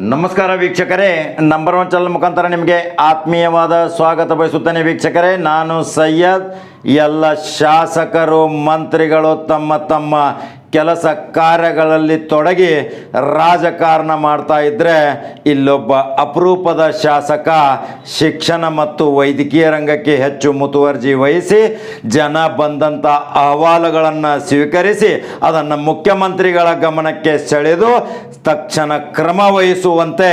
ನಮಸ್ಕಾರ ವೀಕ್ಷಕರೇ number one channel ಮುಖಾಂತರ ನಿಮಗೆ ಆತ್ಮೀಯವಾದ ಸ್ವಾಗತ ಬಯಸುತ್ತೇನೆ ವೀಕ್ಷಕರೇ. ನಾನು ಸೈಯದ್, ಎಲ್ಲ ಶಾಸಕರು, ಮಂತ್ರಿಗಳು, ತಮ್ಮ ತಮ್ಮ ಕೆಲಸ ಕಾರ್ಯಗಳಲ್ಲಿ ತೊಡಗಿ ರಾಜಕಾರಣ ಮಾಡ್ತಾ ಇದ್ದರೆ ಇಲ್ಲೊಬ್ಬ ಅಪರೂಪದ ಶಾಸಕ, ಶಿಕ್ಷಣ ಮತ್ತು ವೈದ್ಯಕೀಯ ರಂಗಕ್ಕೆ ಹೆಚ್ಚು ಮುತುವರ್ಜಿ ವಹಿಸಿ, ಜನ ಬಂದಂಥ ಅಹವಾಲುಗಳನ್ನು ಸ್ವೀಕರಿಸಿ, ಅದನ್ನು ಮುಖ್ಯಮಂತ್ರಿಗಳ ಗಮನಕ್ಕೆ ಸೆಳೆದು, ತಕ್ಷಣ ಕ್ರಮ ವಹಿಸುವಂತೆ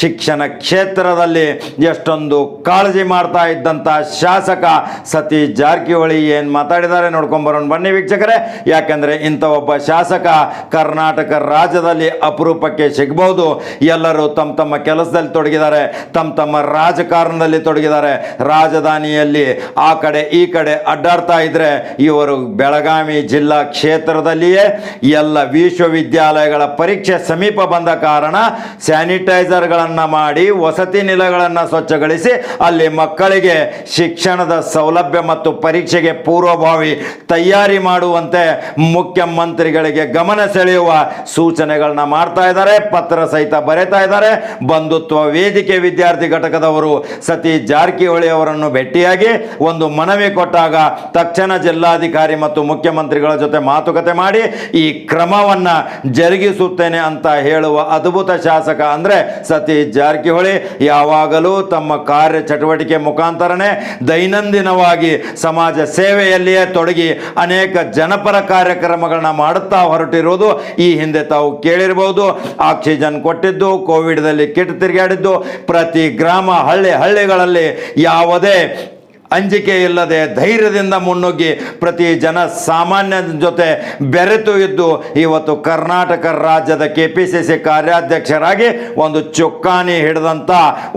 ಶಿಕ್ಷಣ ಕ್ಷೇತ್ರದಲ್ಲಿ ಎಷ್ಟೊಂದು ಕಾಳಜಿ ಮಾಡ್ತಾ ಇದ್ದಂಥ ಶಾಸಕ ಸತೀಶ್ ಜಾರಕಿಹೊಳಿ ಏನು ಮಾತಾಡಿದ್ದಾರೆ ನೋಡ್ಕೊಂಬರೋಣ ಬನ್ನಿ ವೀಕ್ಷಕರೇ. ಯಾಕಂದರೆ ಇಂಥ ಒಬ್ಬ ಶಾಸಕ ಕರ್ನಾಟಕ ರಾಜ್ಯದಲ್ಲಿ ಅಪರೂಪಕ್ಕೆ ಸಿಗಬಹುದು ಎಲ್ಲರೂ ತಮ್ಮ ತಮ್ಮ ಕೆಲಸದಲ್ಲಿ ತೊಡಗಿದ್ದಾರೆ. ತಮ್ಮ ತಮ್ಮ ರಾಜಕಾರಣದಲ್ಲಿ ತೊಡಗಿದ್ದಾರೆ. ರಾಜಧಾನಿಯಲ್ಲಿ ಆ ಕಡೆ ಈ ಕಡೆ ಅಡ್ಡಾಡ್ತಾ ಇದ್ರೆ ಇವರು ಬೆಳಗಾವಿ ಜಿಲ್ಲಾ ಕ್ಷೇತ್ರದಲ್ಲಿಯೇ ಎಲ್ಲ ವಿಶ್ವವಿದ್ಯಾಲಯಗಳ ಪರೀಕ್ಷೆ ಸಮೀಪ ಬಂದ ಕಾರಣ ಸ್ಯಾನಿಟೈಸರ್ಗಳನ್ನು ಮಾಡಿ ವಸತಿ ನಿಲಯಗಳನ್ನು ಸ್ವಚ್ಛಗೊಳಿಸಿ ಅಲ್ಲಿ ಮಕ್ಕಳಿಗೆ ಶಿಕ್ಷಣದ ಸೌಲಭ್ಯ ಮತ್ತು ಪರೀಕ್ಷೆಗೆ ಪೂರ್ವಭಾವಿ ತಯಾರಿ ಮಾಡುವಂತೆ ಮುಖ್ಯಮಂತ್ರಿಗಳಿಗೆ ಗಮನ ಸೆಳೆಯುವ ಸೂಚನೆಗಳನ್ನ ಮಾಡ್ತಾ ಇದ್ದಾರೆ, ಪತ್ರ ಸಹಿತ ಬರೆತಾ ಇದ್ದಾರೆ. ಬಂಧುತ್ವ ವೇದಿಕೆ ವಿದ್ಯಾರ್ಥಿ ಘಟಕದವರು ಸತೀಶ್ ಜಾರಕಿಹೊಳಿ ಅವರನ್ನು ಭೇಟಿಯಾಗಿ ಒಂದು ಮನವಿ ಕೊಟ್ಟಾಗ ತಕ್ಷಣ ಜಿಲ್ಲಾಧಿಕಾರಿ ಮತ್ತು ಮುಖ್ಯಮಂತ್ರಿಗಳ ಜೊತೆ ಮಾತುಕತೆ ಮಾಡಿ ಈ ಕ್ರಮವನ್ನ ಜರುಗಿಸುತ್ತೇನೆ ಅಂತ ಹೇಳುವ ಅದ್ಭುತ ಶಾಸಕ ಅಂದ್ರೆ ಸತೀಶ್ ಜಾರಕಿಹೊಳಿ ಯಾವಾಗಲೂ ತಮ್ಮ ಕಾರ್ಯ ಚಟುವಟಿಕೆ ಮುಖಾಂತರನೇ ದೈನಂದಿನವಾಗಿ ಸಮಾಜ ಸೇವೆಯಲ್ಲಿಯೇ ತೊಡಗಿ ಅನೇಕ ಜನಪರ ಕಾರ್ಯಕ್ರಮಗಳನ್ನ ಮಾಡುತ್ತಾ ಹೊರಟಿರುವುದು, ಈ ಹಿಂದೆ ತಾವು ಕೇಳಿರಬಹುದು. ಆಕ್ಸಿಜನ್ ಕೊಟ್ಟಿದ್ದು ಕೋವಿಡ್ದಲ್ಲಿ ಕಿಟ್ ತಿರುಗಾಡಿದ್ದು, ಪ್ರತಿ ಗ್ರಾಮ ಹಳ್ಳಿ ಹಳ್ಳಿಗಳಲ್ಲಿ ಯಾವುದೇ ಅಂಜಿಕೆ ಇಲ್ಲದೆ ಧೈರ್ಯದಿಂದ ಮುನ್ನುಗ್ಗಿ ಪ್ರತಿ ಜನ ಸಾಮಾನ್ಯ ಜೊತೆ ಬೆರೆತು ಇದ್ದು ಇವತ್ತು ಕರ್ನಾಟಕ ರಾಜ್ಯದ ಕೆ ಪಿ ಸಿ ಸಿ ಕಾರ್ಯಾಧ್ಯಕ್ಷರಾಗಿ ಒಂದು ಚುಕ್ಕಾಣಿ ಹಿಡಿದಂಥ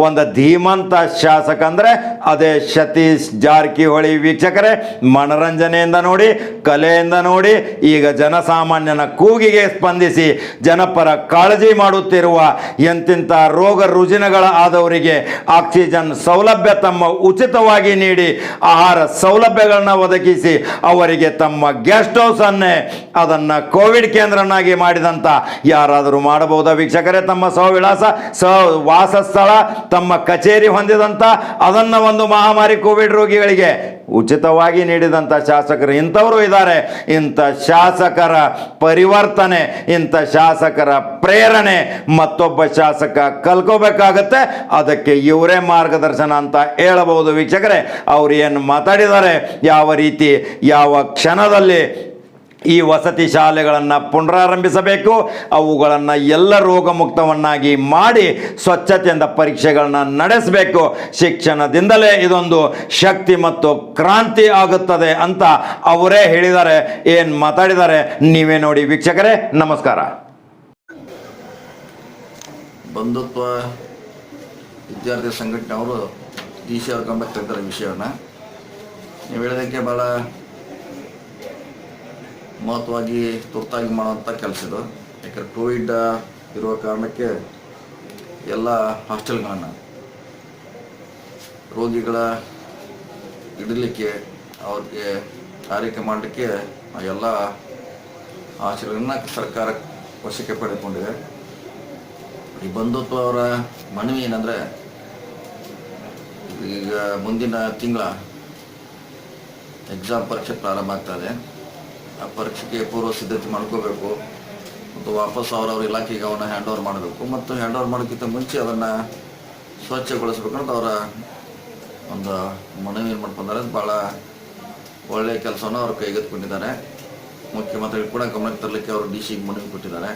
ಒಂದು ಧೀಮಂತ ಶಾಸಕ ಅಂದರೆ ಅದೇ ಸತೀಶ್ ಜಾರಕಿಹೊಳಿ ವೀಕ್ಷಕರೇ, ಮನರಂಜನೆಯಿಂದ ನೋಡಿ, ಕಲೆಯಿಂದ ನೋಡಿ, ಈಗ ಜನಸಾಮಾನ್ಯನ ಕೂಗಿಗೆ ಸ್ಪಂದಿಸಿ, ಜನಪರ ಕಾಳಜಿ ಮಾಡುತ್ತಿರುವ ಎಂತಿಂಥ ರೋಗ ರುಜಿನಗಳ ಆದವರಿಗೆ ಆಕ್ಸಿಜನ್ ಸೌಲಭ್ಯ ತಮ್ಮ ಉಚಿತವಾಗಿ ನೀಡಿ ಆಹಾರ ಸೌಲಭ್ಯಗಳನ್ನ ಒದಗಿಸಿ ಅವರಿಗೆ ತಮ್ಮ ಗೆಸ್ಟ್ ಹೌಸ್ ಅನ್ನೇ ಅದನ್ನ ಕೋವಿಡ್ ಕೇಂದ್ರನಾಗಿ ಮಾಡಿದಂತ ಯಾರಾದರೂ ಮಾಡಬಹುದಾ ವೀಕ್ಷಕರೇ? ತಮ್ಮ ಸ್ವವಿಳಾಸ ಸ ವಾಸಸ್ಥಳ ತಮ್ಮ ಕಚೇರಿ ಹೊಂದಿದಂತ ಅದನ್ನ ಒಂದು ಮಹಾಮಾರಿ ಕೋವಿಡ್ ರೋಗಿಗಳಿಗೆ ಉಚಿತವಾಗಿ ನೀಡಿದಂಥ ಶಾಸಕರು ಇಂಥವರು ಇದ್ದಾರೆ. ಇಂಥ ಶಾಸಕರ ಪರಿವರ್ತನೆ, ಇಂಥ ಶಾಸಕರ ಪ್ರೇರಣೆ ಮತ್ತೊಬ್ಬ ಶಾಸಕ ಕಲ್ಕೋಬೇಕಾಗತ್ತೆ. ಅದಕ್ಕೆ ಇವರೇ ಮಾರ್ಗದರ್ಶನ ಅಂತ ಹೇಳಬಹುದು ವೀಕ್ಷಕರೇ. ಅವ್ರು ಏನು ಮಾತಾಡಿದ್ದಾರೆ, ಯಾವ ರೀತಿ, ಯಾವ ಕ್ಷಣದಲ್ಲಿ ಈ ವಸತಿ ಶಾಲೆಗಳನ್ನು ಪುನರಾರಂಭಿಸಬೇಕು. ಅವುಗಳನ್ನು ಎಲ್ಲ ರೋಗಮುಕ್ತವನ್ನಾಗಿ ಮಾಡಿ ಸ್ವಚ್ಛತೆಯಿಂದ ಪರೀಕ್ಷೆಗಳನ್ನು ನಡೆಸಬೇಕು. ಶಿಕ್ಷಣದಿಂದಲೇ ಇದೊಂದು ಶಕ್ತಿ ಮತ್ತು ಕ್ರಾಂತಿ ಆಗುತ್ತದೆ ಅಂತ ಅವರೇ ಹೇಳಿದ್ದಾರೆ, ಏನು ಮಾತಾಡಿದ್ದಾರೆ ನೀವೇ ನೋಡಿ ವೀಕ್ಷಕರೇ, ನಮಸ್ಕಾರ. ಬಂಧುತ್ವ ವಿದ್ಯಾರ್ಥಿ ಸಂಘಟನೆ ಅವರು ಡಿ ಸಿ ಅವ್ರ ವಿಷಯವನ್ನು. ನೀವು ಹೇಳೋದಕ್ಕೆ ಭಾಳ ಮಹತ್ವವಾಗಿ ತುರ್ತಾಗಿ ಮಾಡುವಂಥ ಕೆಲಸ ಇದು. ಯಾಕಂದ್ರೆ ಕೋವಿಡ್ ಇರುವ ಕಾರಣಕ್ಕೆ ಎಲ್ಲ ಹಾಸ್ಟೆಲ್ಗಳನ್ನು ರೋಗಿಗಳ ಇಡಲಿಕ್ಕೆ ಅವ್ರಿಗೆ ಆರೈಕೆ ಮಾಡಲಿಕ್ಕೆ ಎಲ್ಲ ಹಾಸ್ಟೆಲ್ಗಳನ್ನ ಸರ್ಕಾರ ವಶಕ್ಕೆ ಪಡೆದುಕೊಂಡಿದೆ. ಈ ಬಂಧುತ್ವ ಅವರ ಮನವಿ ಏನಂದರೆ, ಈಗ ಮುಂದಿನ ತಿಂಗಳ ಎಕ್ಸಾಮ್ ಪರೀಕ್ಷೆ ಪ್ರಾರಂಭ ಆಗ್ತಾ ಆ ಪರೀಕ್ಷೆಗೆ ಪೂರ್ವ ಸಿದ್ಧತೆ ಮಾಡ್ಕೋಬೇಕು ಮತ್ತು ವಾಪಸ್ ಅವರವ್ರ ಇಲಾಖೆಗೆ ಅವನ್ನ ಹ್ಯಾಂಡ್ ಓವರ್ ಮಾಡಬೇಕು ಮತ್ತು ಹ್ಯಾಂಡ್ ಓವರ್ ಮಾಡೋಕ್ಕಿಂತ ಮುಂಚೆ ಅದನ್ನು ಅಂತ ಅವರ ಒಂದು ಮನವಿ ಏನು ಮಾಡ್ಕೊಂಡಾರೆ ಭಾಳ ಒಳ್ಳೆಯ ಕೆಲಸವನ್ನು ಅವರು ಕೈಗೆತ್ತಿಕೊಂಡಿದ್ದಾರೆ. ಮುಖ್ಯಮಂತ್ರಿಗಳು ಕೂಡ ಗಮನಕ್ಕೆ ತರಲಿಕ್ಕೆ ಅವರು ಡಿ ಸಿಗೆ ಮನವಿ ಕೊಟ್ಟಿದ್ದಾರೆ.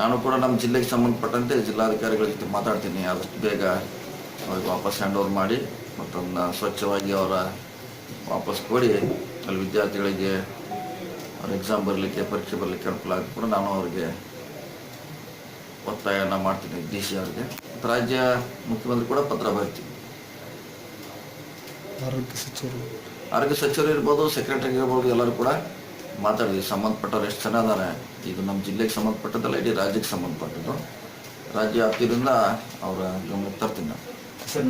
ನಾನು ಕೂಡ ನಮ್ಮ ಜಿಲ್ಲೆಗೆ ಸಂಬಂಧಪಟ್ಟಂತೆ ಜಿಲ್ಲಾಧಿಕಾರಿಗಳ ಜೊತೆ ಮಾತಾಡ್ತೀನಿ. ಆದಷ್ಟು ಬೇಗ ಅವ್ರಿಗೆ ವಾಪಸ್ ಹ್ಯಾಂಡ್ ಓವರ್ ಮಾಡಿ ಮತ್ತೊಂದು ಸ್ವಚ್ಛವಾಗಿ ಅವರ ವಾಪಸ್ ಕೊಡಿ. ಅಲ್ಲಿ ವಿದ್ಯಾರ್ಥಿಗಳಿಗೆ ಅವ್ರ ಎಕ್ಸಾಮ್ ಬರಲಿಕ್ಕೆ ಪರೀಕ್ಷೆ ಬರಲಿಕ್ಕೆ ಅನುಕೂಲ ಆಗಿ ಕೂಡ ನಾನು ಅವರಿಗೆ ಒತ್ತಾಯನ ಮಾಡ್ತೀನಿ ಡಿ ಸಿ ಅವರಿಗೆ. ರಾಜ್ಯ ಮುಖ್ಯಮಂತ್ರಿ ಕೂಡ ಪತ್ರ ಬರ್ತೀನಿ. ಆರೋಗ್ಯ ಸಚಿವರು. ಆರೋಗ್ಯ ಸಚಿವರು ಇರ್ಬೋದು ಸೆಕ್ರೆಟರಿ ಇರ್ಬೋದು ಎಲ್ಲರೂ ಕೂಡ ಮಾತಾಡಿದ್ವಿ ಸಂಬಂಧಪಟ್ಟವ್ರು ಎಷ್ಟು ಜನ ಇದ್ದಾರೆ ಇದು ನಮ್ಮ ಜಿಲ್ಲೆಗೆ ಸಂಬಂಧಪಟ್ಟದ್ದಲ್ಲ ಇಡೀ ರಾಜ್ಯಕ್ಕೆ ಸಂಬಂಧಪಟ್ಟದ್ದು. ರಾಜ್ಯ ವ್ಯಾಪ್ತಿಯಿಂದ ಅವರ ಗಮನಕ್ಕೆ ತರ್ತೀನಿ ನಾನು. ಸರ್